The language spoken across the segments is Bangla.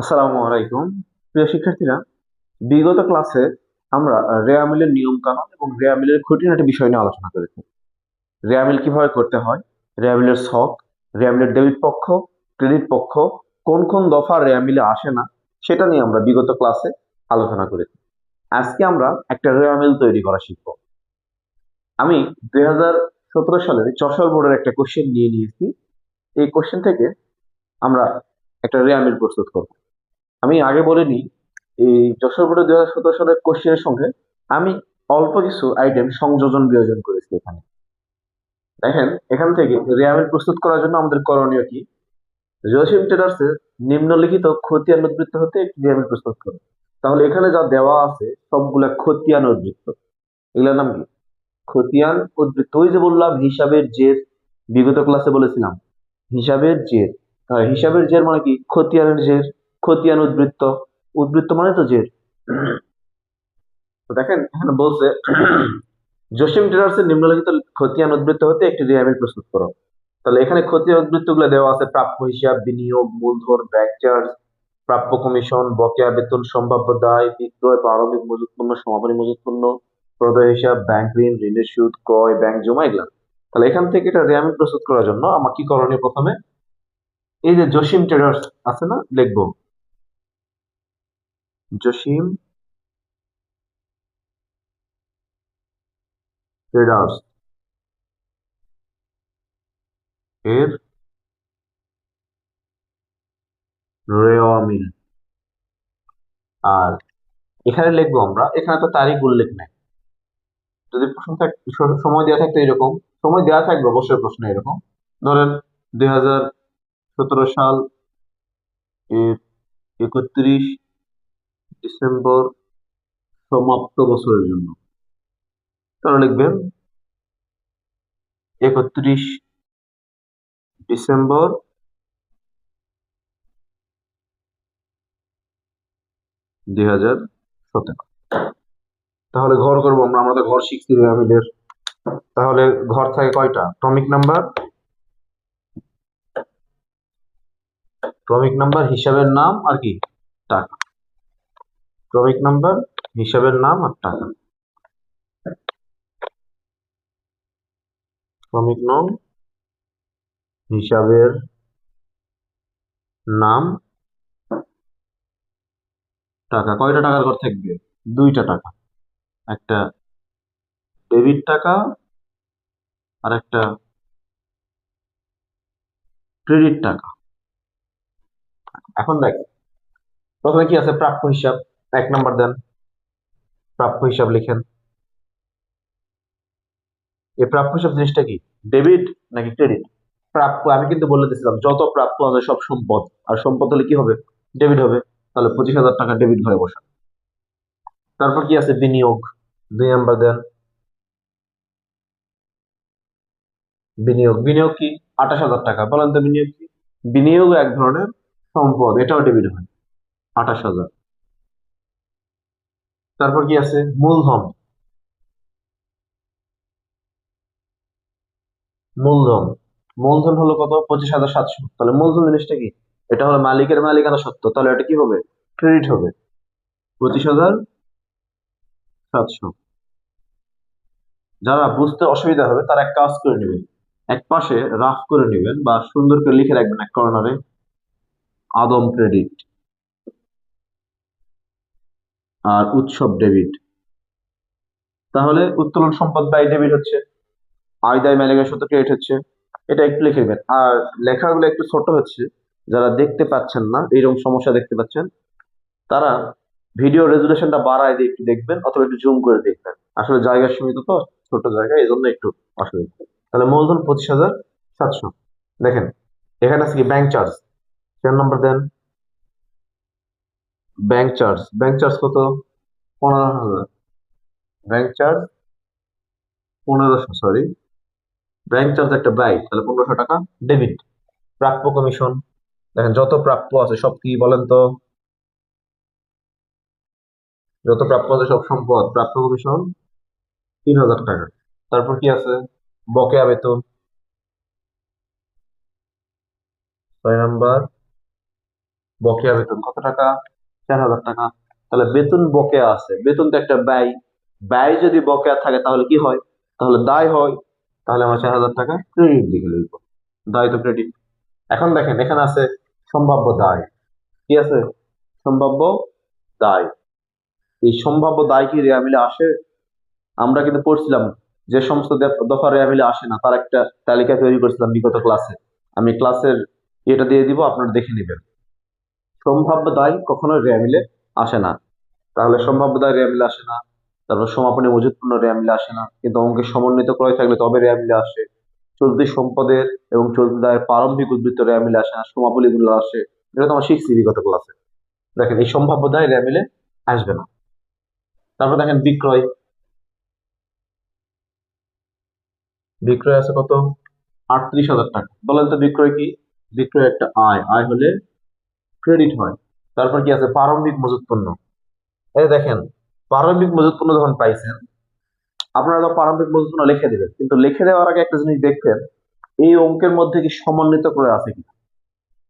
আসসালামু আলাইকুম। প্রিয় শিক্ষার্থীরা, বিগত ক্লাসে আমরা রেয়ামিলের নিয়ম কানুন এবং রেয়ামিলের খুঁটিনাটি বিষয় নিয়ে আলোচনা করেছি। রেয়ামিল কীভাবে করতে হয়? রেয়ামিলের ছক রেয়ামিলের ডেবিট পক্ষ, ক্রেডিট পক্ষ, কোন কোন দফা রেয়ামিলে আসে না, সেটা নিয়ে আমরা বিগত ক্লাসে আলোচনা করেছি। আজকে আমরা একটা রেয়ামিল তৈরি করা শিখব। আমি দুই হাজার সতেরো সালের চশল বোর্ডের একটা কোশ্চেন নিয়ে নিয়েছি। এই কোশ্চেন থেকে আমরা একটা রেয়ামিল প্রস্তুত করব। আমি আগে বলে নিই এই যশোর বোর্ডে দুই হাজার সতেরো সালের কোশ্চেনের সঙ্গে আমি অল্প কিছু আইটেম সংযোজন বিয়োজন করেছি এখানে। দেখেন, এখান থেকে রেয়ামিল প্রস্তুত করার জন্য আমাদের করণীয় কি? জসিম ট্রেডার্সের নিম্নলিখিত খতিয়ান উদ্বৃত্ত হতে একটি রেয়ামিল প্রস্তুত করো তাহলে এখানে যা দেওয়া আছে, সবগুলা খতিয়ান উদ্বৃত্ত। এগুলোর নাম কি? খতিয়ান উদ্বৃত্ত। ওই যে বললাম, হিসাবের জের। বিগত ক্লাসে বলেছিলাম, হিসাবের জের। হিসাবের জের মানে কি? খতিয়ানের জের। খতিয়ান উদ্বৃত্ত। উদ্বৃত্ত মানে তো জের। দেখেন, এখানে বলছে, জসিম ট্রেডার্স এর নিম্নলিখিত খতিয়ান উদ্বৃত্ত হতে একটি রিয়ামিল প্রস্তুত করো। তাহলে এখানে খতিয়ান উদ্বৃত্তগুলো দেওয়া আছে, প্রাপ্য হিসাব, বিনিয়োগ, মূলধন, ব্যাংক চার্জ, প্রাপ্য কমিশন, বকেয়া বেতন, সম্ভাব্য দায় বিক্রয় প্রারম্ভিক মজুত পণ্য সমাপনী মজুত পণ্য প্রদয় হিসাব, ব্যাংক ঋণ, ঋণের সুদ, ক্রয়, ব্যাংক জমা এগুলো। তাহলে এখান থেকে এটা রিয়ামিল প্রস্তুত করার জন্য আমার কি করণীয় প্রথমে? এই যে জসিম ট্রেডার্স আছে না, লিখব। জসিম ট্রেডার্স এর রেওয়া আর এখানে লিখব আমরা। এখানে তো তারিখ উল্লেখ নেই। যদি প্রশ্ন থাক সময় দেওয়া থাকতো এরকম। সময় দেওয়া থাকবে, অবশ্যই প্রশ্ন এরকম। ধরেন দুই হাজার সতেরো সাল এর একত্রিশ ডিসেম্বর সমাপ্ত বছরের জন্য। তাহলে লিখবেন একত্রিশ ডিসেম্বর দুই হাজার সতেরো। তাহলে ঘর করব আমরা আমরা তো ঘর শিখছি রেয়ামিলের তাহলে ঘর থাকে কয়টা? ক্রমিক নাম্বার? ক্রমিক নাম্বার, হিসাবের নাম আর কি, টাকা। ক্রমিক নাম্বার হিসাবের নাম আর টাকা। ক্রমিক নং হিসাবের নাম, টাকা। কয়টা টাকার ঘর থাকবে? দুইটা টাকা। একটা ডেবিট টাকা আর একটা ক্রেডিট টাকা। এখন দেখ, প্রথমে কি আছে? প্রাপ্য হিসাব। এক নাম্বার দেন। প্রাপ্য হিসাব লিখেন। এই প্রাপ্য হিসাব জিনিসটা কি? ডেবিট নাকি ক্রেডিট? প্রাপ্য, আমি কিন্তু বলে দিয়েছিলাম, যত প্রাপ্য আছে সব সম্পদ। আর সম্পদ হলে কি হবে? ডেবিট হবে। তাহলে পঁচিশ হাজার টাকা ডেবিট ঘরে বসা। তারপর কি আছে? বিনিয়োগ। দুই নাম্বার দেন। বিনিয়োগ। বিনিয়োগ কি? আঠাশ হাজার টাকা। বলেন তো বিনিয়োগ কি? বিনিয়োগ এক ধরনের সম্পদ। এটাও ডেবিট হয়। আঠাশ হাজার। তারপর কি আছে? মূলধন। মূলধন। মূলধন হলো কত? পঁচিশ হাজার সাতশো। তাহলে মূলধন জিনিসটা কি? এটা হলো মালিকের মালিকানা সত্য। তাহলে এটা কি হবে? ক্রেডিট হবে। পঁচিশ হাজার সাতশো। যারা বুঝতে অসুবিধা হবে, তারা এক কাজ করে নেবেন। এক পাশে রাফ করে নেবেন বা সুন্দর করে লিখে রাখবেন এক কর্নারে আদম ক্রেডিট। আর উৎসব ডেবিট তাহলে উত্তোলন সম্পদ ব্যয় ডেবিট হচ্ছে, আয় দায় মালিকের সাথে ক্রেডিট হচ্ছে। এটা একটু লিখে নেবেন। আর লেখাগুলো একটু ছোট হচ্ছে, যারা দেখতে পাচ্ছেন না, এইরকম সমস্যা দেখতে পাচ্ছেন, তারা ভিডিও রেজুলেশনটা বাড়ায় দিয়ে একটু দেখবেন, অথবা একটু জুম করে দেখবেন। আসলে জায়গা সীমিত তো, ছোট জায়গা এই জন্য একটু অসুবিধা। তাহলে মূলধন পঁচিশ হাজার সাতশো। দেখেন, এখানে আছে কি ব্যাংক চার্জ চার নম্বর দেন। ব্যাংক চার্জ ব্যাংক চার্জ কত? পনেরো হাজার। ব্যাংক চার্জ পনেরোশো সরি ব্যাংক চার্জ একটা ব্যয় তাহলে পনেরোশো টাকা ডেবিট প্রাপ্য কমিশন দেখেন, যত প্রাপ্য আছে, সব কি বলেন তো? যত প্রাপ্য আছে, সব সম্পদ। প্রাপ্য কমিশন তিন হাজার টাকা। তারপর কি আছে? বকেয়া বেতন। ছয় নাম্বার। বকেয়া বেতন কত টাকা? চার হাজার টাকা। তাহলে বেতন বকেয়া আছে। বেতন তো একটা ব্যয়। ব্যয় যদি বকেয়া থাকে, তাহলে কি হয়? তাহলে দায় হয়। তাহলে আমরা চার হাজার টাকা ক্রেডিট দিকে লিখব দায় তো ক্রেডিট এখন দেখেন, এখানে আছে সম্ভাব্য দায়। কি আছে? সম্ভাব্য দায়। এই সম্ভাব্য দায় কি রেয়া মিলে আসে? আমরা কিন্তু পড়ছিলাম যে সমস্ত দফা রেয়া মিলে আসে না, তার একটা তালিকা তৈরি করছিলাম বিগত ক্লাসে আমি ক্লাসের এটা দিয়ে দিব, আপনারা দেখে নেবেন। সম্ভাব্য দায় কখনো রেয়া মিলে আসে না। তাহলে সম্ভাব্য দায় রেয়া মিলে আসে না। তারপর সমাপনী মজুতপূর্ণ রেয়া মিলে আসে না। কিন্তু অঙ্কের সমন্বিত ক্রয় থাকলে তবে রেয়া মিলে আসে। চলতি সম্পদের এবং চলতি দায়ের প্রারম্ভিক উদ্বৃত্ত রেয়া মিলে আসে না। সমাপনী গুলো আসে। এটা তো আমরা শিখছি বিগত ক্লাসে। দেখেন, এই সম্ভাব্য দায় রেয়া মিলে আসবে না। তারপর দেখেন, বিক্রয়। বিক্রয় আছে কত? আটত্রিশ হাজার টাকা। বলেন তো বিক্রয় কি? বিক্রয় একটা আয়। আয় হলে ক্রেডিট হয়। তারপর কি আছে? প্রারম্ভিক মজুত পণ্য। এই দেখেন, প্রারম্ভিক মজুত পণ্য যখন পাইছেন, আপনারা তো প্রারম্ভিক মজুত পণ্য লিখে দিবেন। কিন্তু লিখে দেওয়ার আগে একটা জিনিস দেখবেন, এই অঙ্কের মধ্যে কি সমন্বিত ক্রয় আছে কিনা?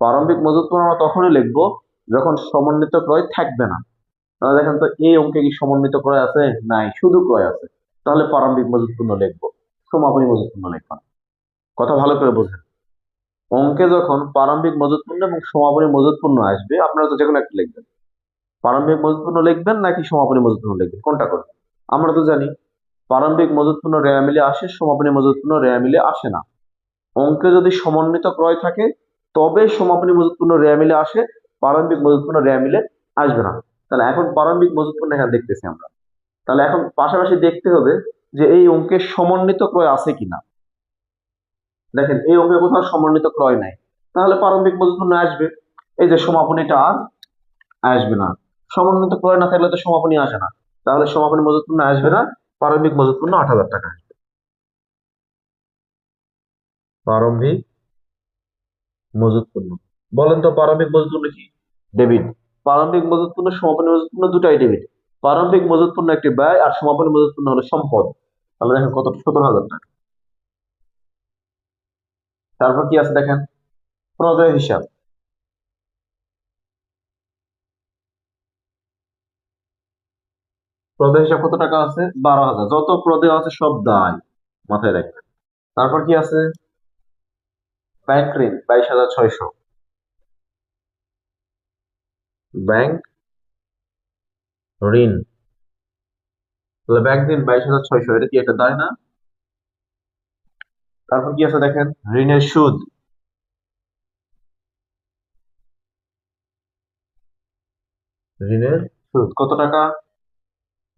প্রারম্ভিক মজুত পণ্য আমরা তখনই লিখব যখন সমন্বিত ক্রয় থাকবে না। তাহলে দেখেন তো, এই অঙ্কে কি সমন্বিত ক্রয় আছে? নাই, শুধু ক্রয় আছে। তাহলে প্রারম্ভিক মজুত পণ্য লিখব। সমাপনী মজুত পণ্য লিখব। কথা ভালো করে বোঝেন। অঙ্কে যখন প্রারম্ভিক মজুত পণ্য এবং সমাপনী মজুত পণ্য আসবে, আপনারা তো যেকোনো একটা লিখবেন। প্রারম্ভিক মজুত পণ্য লিখবেন নাকি সমাপনী মজুত পণ্য লিখবেন? কোনটা করবেন? আমরা তো জানি, প্রারম্ভিক মজুত পণ্য রেয়া মিলে আসে, সমাপনী মজুত পণ্য রেয়া মিলে আসে না। অঙ্কে যদি সমন্বিত ক্রয় থাকে, তবে সমাপনী মজুত পণ্য রেয়া মিলে আসে, প্রারম্ভিক মজুত পণ্য রেয়া মিলে আসবে না। তাহলে এখন প্রারম্ভিক মজুত পণ্য এখানে দেখতেছি আমরা। তাহলে এখন পাশাপাশি দেখতে হবে যে এই অঙ্কের সমন্বিত ক্রয় আছে কিনা। দেখেন, এই অঙ্কে কোথাও সমন্বিত ক্রয় নাই। তাহলে প্রারম্ভিক মজুত পণ্য আসবে। এই যে সমাপনীটা আর আসবে না। সমন্বিত ক্রয় না থাকলে তো সমাপনী আসে না। তাহলে সমাপনী মজুত পণ্য আসবে না, প্রারম্ভিক মজুত পণ্য আট হাজার টাকা আসবে। প্রারম্ভিক মজুত পণ্য বলেন তো প্রারম্ভিক মজুত পণ্য কি? ডেবিট। প্রারম্ভিক মজুত পণ্য সমাপনী মজুত পণ্য দুটাই ডেবিট। প্রারম্ভিক মজুত পণ্য একটি ব্যয় আর সমাপনী মজুত পণ্য হলো সম্পদ। তাহলে দেখেন কত, সতেরো হাজার টাকা। তারপর কি আছে দেখেন? প্রদেয় হিসাব। প্রদেয় হিসাব কত টাকা আছে? বারো হাজার। যত প্রদেয় আছে সব দায় মাথায় রাখবেন। তারপর কি আছে? ব্যাংক ঋণ, বাইশ হাজার ছয়শো। ব্যাংক ঋণ। তাহলে ব্যাংক ঋণ বাইশ হাজার ছয়শো, এটা কি একটা দায় না? তারপর কি আছে দেখেন? ঋণের সুদ। ঋণের সুদ। কত টাকা?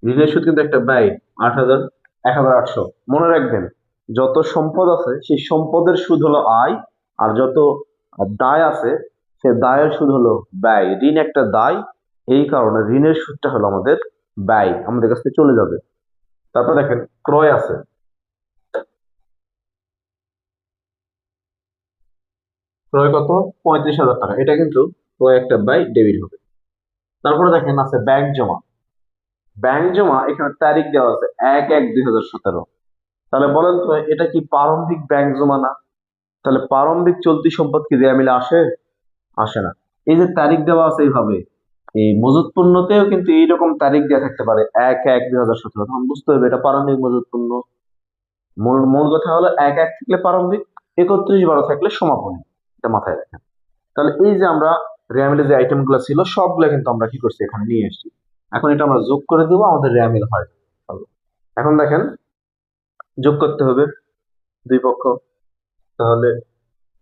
ঋণের সুদ কিন্তু একটা ব্যয় আট হাজার এক হাজার আটশো। মনে রাখবেন যত সম্পদ আছে সেই সম্পদের সুদ হলো আয় আর যত দায় আছে সে দায়ের সুদ হলো ব্যয়। ঋণ একটা দায় এই কারণে ঋণের সুদটা হলো আমাদের ব্যয় আমাদের কাছ থেকে চলে যাবে। তারপর দেখেন ক্রয় আছে। ক্রয় কত? পঁয়ত্রিশ হাজার টাকা। এটা কিন্তু ক্রয় একটা ব্যয় ডেবিট হবে। তারপরে দেখেন আছে ব্যাংক জমা। ব্যাংক জমা, এখানে তারিখ দেওয়া আছে এক এক দুই হাজার সতেরো। তাহলে বলেন তো, এটা কি প্রারম্ভিক ব্যাংক জমা না? তাহলে প্রারম্ভিক চলতি সম্পদ কি দেয়া মিলে আসে? আসে না। এই যে তারিখ দেওয়া আছে এইভাবে, এই মজুত পণ্যতেও কিন্তু এইরকম তারিখ দেওয়া থাকতে পারে এক এক দুই হাজার সতেরো। তখন বুঝতে হবে এটা প্রারম্ভিক মজুত পণ্য মূল মূল কথা হলো এক এক থাকলে প্রারম্ভিক, একত্রিশ বারো থাকলে সমাপনী। এটা মাথায় রাখেন। তাহলে এই যে আমরা রেয়ামিলে যে আইটেমগুলো ছিল, সবগুলো কিন্তু আমরা কি করছি? এখানে নিয়ে এসেছি এখন এটা আমরা যোগ করে দেবো, আমাদের রেয়ামিল হয়। এখন দেখেন, যোগ করতে হবে দুই পক্ষ। তাহলে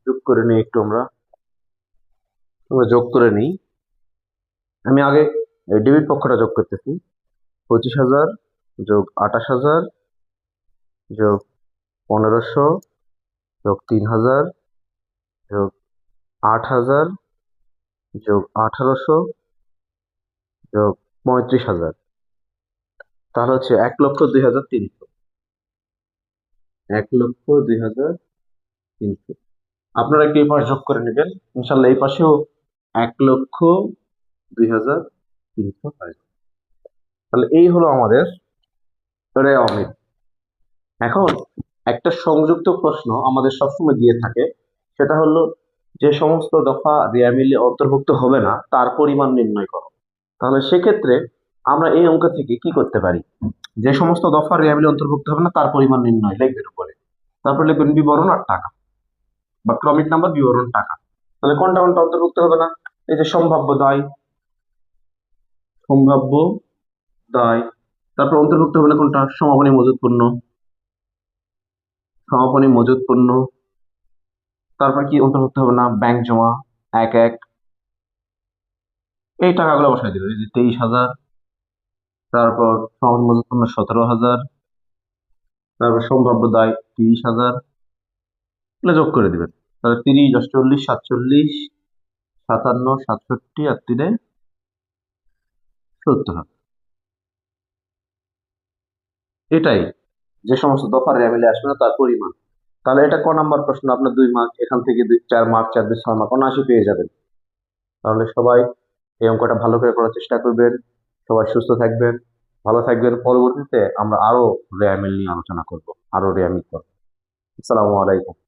যোগ করে নিই একটু আমরা। আমরা যোগ করে নিই। আমি আগে ডেবিট পক্ষটা যোগ করতেছি। পঁচিশ হাজার যোগ আঠাশ হাজার যোগ পনেরোশো যোগ তিন হাজার যোগ আট হাজার যোগ আঠারোশো যোগ পঁয়ত্রিশ হাজার। তাহলে হচ্ছে এক লক্ষ দুই হাজার তিনশো। এক লক্ষ দুই হাজার তিনশো। আপনারা একটু এই পাশ যোগ করে নেবেন? ইনশাল্লাহ এই পাশেও এক লক্ষ দুই হাজার তিনশো তাহলে এই হলো আমাদের অমিত। এখন একটা সংযুক্ত প্রশ্ন আমাদের সবসময় দিয়ে থাকে। সেটা হলো যে সমস্ত দফা রেয়ামিলে অন্তর্ভুক্ত হবে না, তার পরিমাণ নির্ণয় করো। তাহলে সেক্ষেত্রে আমরা এই অঙ্ক থেকে কি করতে পারি? যে সমস্ত দফা রেয়ামিলে অন্তর্ভুক্ত হবে না, তার পরিমাণ নির্ণয় লিখবেন উপরে। তারপর লিখবেন বিবরণ আর টাকা বা ক্রমিক নাম্বার বিবরণ টাকা। তাহলে কোনটা কোনটা অন্তর্ভুক্ত হবে না? এই যে সম্ভাব্য দায়। সম্ভাব্য দায়। তারপর অন্তর্ভুক্ত হবে না কোনটা? সমাপনী মজুত পণ্য সমাপনী মজুত পণ্য তারপর কি অন্তর্ভুক্ত হবে না? ব্যাংক জমা, এক এক। এই টাকাগুলো বসাই দিবেন এই যে তেইশ হাজার, তারপর সতেরো হাজার, তারপর সম্ভাব্য দায় তিরিশ হাজার। এগুলো যোগ করে দিবেন। তাহলে তিরিশ, অষ্টচল্লিশ, সাতচল্লিশ, সাতান্ন, সাতষট্টি, আর তিনে সত্তর এটাই। যে সমস্ত দফার রেমিলে আসবে না, তার পরিমাণ। তাহলে এটা ক নাম্বার প্রশ্ন? আপনার দুই মার্ক এখান থেকে চার মার্ক চার দুই, ছয় মার্ক অনায়াসে পেয়ে যাবেন। তাহলে সবাই এই অঙ্কটা ভালো করে করার চেষ্টা করবেন। সবাই সুস্থ থাকবেন, ভালো থাকবেন। পরবর্তীতে আমরা আরও রেয়ামিল নিয়ে আলোচনা করব। আরও রেয়ামিল করব। আসসালামু আলাইকুম।